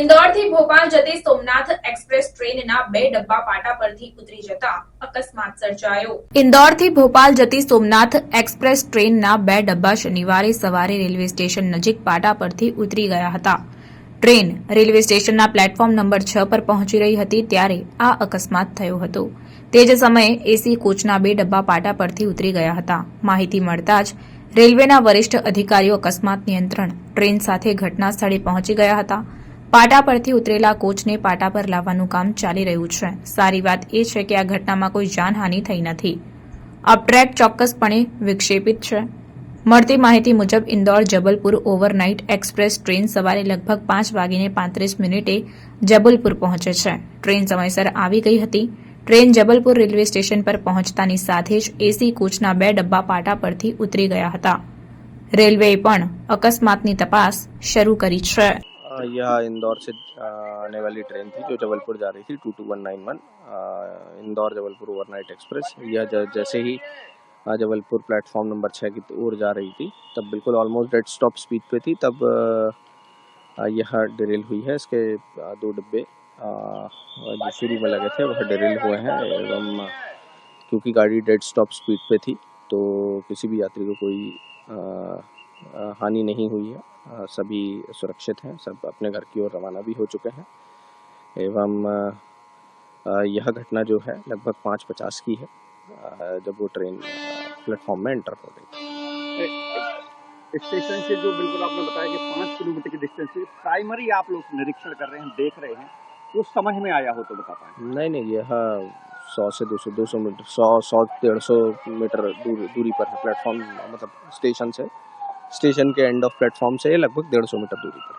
ઇન્દોરથી ભોપાલ જતી સોમનાથ એક્સપ્રેસ ટ્રેનના બે ડબ્બા પાટા પરથી ઉતરી જતા અકસ્માત સર્જાયો. ઇન્દોરથી ભોપાલ જતી સોમનાથ એક્સપ્રેસ ટ્રેનના બે ડબ્બા શનિવારે સવારે રેલવે સ્ટેશન નજીક પાટા પરથી ઉતરી ગયા હતા. ટ્રેન રેલવે સ્ટેશનના પ્લેટફોર્મ નંબર છ પર પહોંચી રહી હતી ત્યારે આ અકસ્માત થયો હતો. તે જ સમયે એસી કોચના બે ડબ્બા પાટા પરથી ઉતરી ગયા હતા. માહિતી મળતા જ રેલવેના વરિષ્ઠ અધિકારીઓ અકસ્માત નિયંત્રણ ટ્રેન સાથે ઘટના સ્થળે પહોંચી ગયા હતા. પાટા પરથી ઉતરેલા કોચને પાટા પર લાવવાનું કામ ચાલી રહ્યું છે. સારી વાત એ છે કે આ ઘટનામાં કોઈ જાનહાનિ થઈ નથી. અપટ્રેક ચોક્કસપણે વિક્ષેપિત છે. મળતી માહિતી મુજબ, Indore Jabalpur overnight express train સવારે લગભગ પાંચ વાગીને પાંત્રીસ મિનિટે જબલપુર પહોંચે છે. ટ્રેન સમયસર આવી ગઈ હતી. ટ્રેન જબલપુર રેલવે સ્ટેશન પર પહોંચતાની સાથે જ એસી કોચના બે ડબ્બા પાટા પરથી ઉતરી ગયા હતા. રેલવેએ પણ અકસ્માતની તપાસ શરૂ કરી છે. यह इंदौर से आने वाली ट्रेन थी जो जबलपुर जा रही थी two two one nine one Indore Jabalpur overnight express यह जैसे ही जबलपुर प्लेटफॉर्म नंबर छः की ओर जा रही थी, तब बिल्कुल ऑलमोस्ट डेड स्टॉप स्पीड पे थी, तब यह डिरेल हुई है इसके दो डिब्बे। जो शुरू में लगे थे, वह डिरेल हुए हैं एवं, क्योंकि गाड़ी डेड स्टॉप स्पीड पे थी तो किसी भी यात्री को कोई हानि नहीं हुई है। सभी सुरक्षित हैं सब अपने घर की ओर रवाना भी हो चुके हैं। एवं यह घटना जो है लगभग पाँच पचास की है जब वो ट्रेन प्लेटफॉर्म में एंटर हो गई। स्टेशन से जो बिल्कुल आपने बताया कि पाँच किलोमीटर की डिस्टेंस से प्राइमरी आप लोग निरीक्षण कर रहे हैं देख रहे हैं वो समझ में आया हो तो बता पाएँ। नहीं नहीं यह सौ से दो सौ दो सौ मीटर सौ सौ डेढ़ सौ मीटर दूर दूरी पर है प्लेटफॉर्म मतलब स्टेशन से। स्टेशन के एंड ऑफ प्लेटफॉर्म से लगभग डेढ़ सौ मीटर दूरी पर